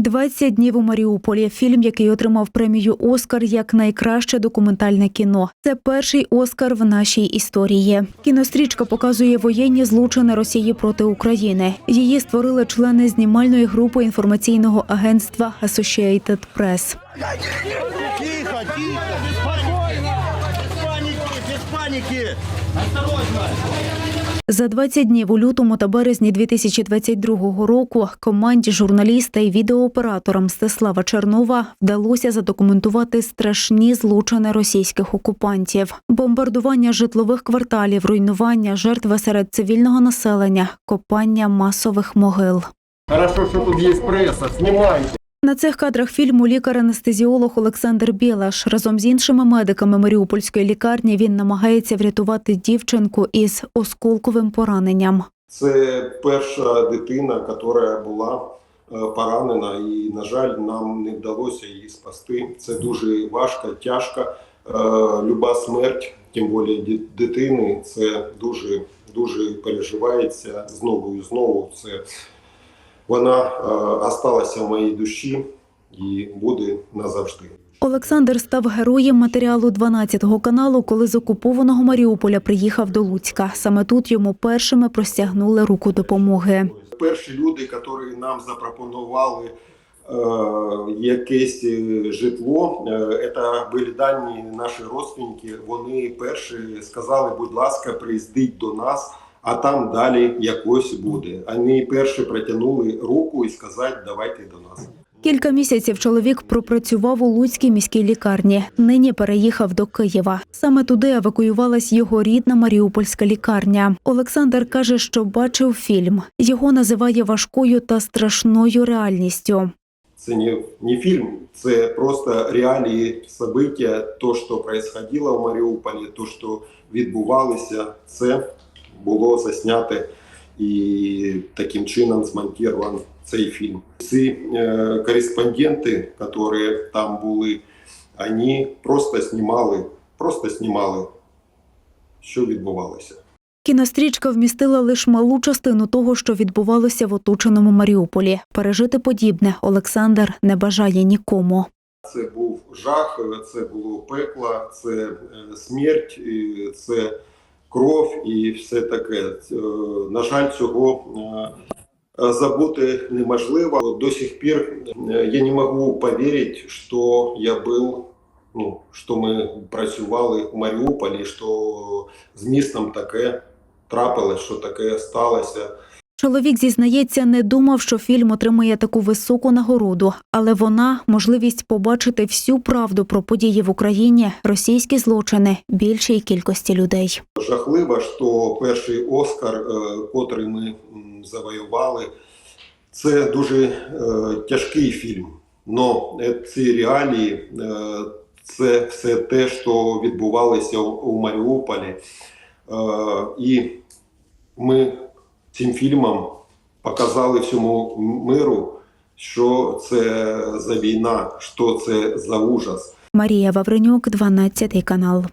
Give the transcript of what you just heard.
«20 днів у Маріуполі. Фільм, який отримав премію Оскар як найкраще документальне кіно. Це перший Оскар в нашій історії. Кінострічка показує воєнні злочини Росії проти України. Її створили члени знімальної групи інформаційного агентства Associated Press. Тихо, тихо. Без паники, без паники. За 20 днів у лютому та березні 2022 року команді журналіста і відеооператора Мстислава Чернова вдалося задокументувати страшні злочини російських окупантів: бомбардування житлових кварталів, руйнування, жертви серед цивільного населення, копання масових могил. Хорошо, что тут есть пресса, снимайте. На цих кадрах фільму лікар-анестезіолог Олександр Білаш разом з іншими медиками Маріупольської лікарні він намагається врятувати дівчинку із осколковим пораненням. Це перша дитина, яка була е, поранена, і, на жаль, нам не вдалося її спасти. Це дуже важко, тяжко. Е, Люба смерть, тим більше дитини, це дуже дуже переживається знову і знову. Це вона е, осталася в моїй душі і буде назавжди. Олександр став героєм матеріалу 12-го каналу, коли з окупованого Маріуполя приїхав до Луцька. Саме тут йому першими простягнули руку допомоги. Перші люди, які нам запропонували е, якесь е, житло, це були дані наші родственники. Вони перші сказали, будь ласка, приїздіть до нас, а там далі якось буде. Вони перші протягнули руку і сказали, давайте до нас. Кілька місяців чоловік пропрацював у Луцькій міській лікарні. Нині переїхав до Києва. Саме туди евакуювалась його рідна Маріупольська лікарня. Олександр каже, що бачив фільм. Його називає важкою та страшною реальністю. Це не, не фільм, це просто реалії события, то, що происходило в Маріуполі, то, що відбувалося, це було засняте і таким чином змонтирован цей фільм. Ці е, кореспонденти, які там були, вони просто знімали, просто знімали, що відбувалося. Кінострічка вмістила лише малу частину того, що відбувалося в оточеному Маріуполі. Пережити подібне Олександр не бажає нікому. Це був жах, це було пекло, це е, смерть, це кров і все таке. Е, На жаль, цього е, забути неможливо. До сих пір е, я не можу повірити, що я був, ну, що ми працювали в Маріуполі, що з містом таке трапилось, що таке сталося. Чоловік зізнається, не думав, що фільм отримає таку високу нагороду, але вона можливість побачити всю правду про події в Україні, російські злочини більшій кількості людей. Жахливо, що перший Оскар, е, котрий ми завоювали, це дуже е, тяжкий фільм. Но е, ці реалії, це все те, що відбувалося у Маріуполі. І ми цим фільмом показали всьому миру, що це за війна, що це за ужас. Марія Вавренюк, 12 канал.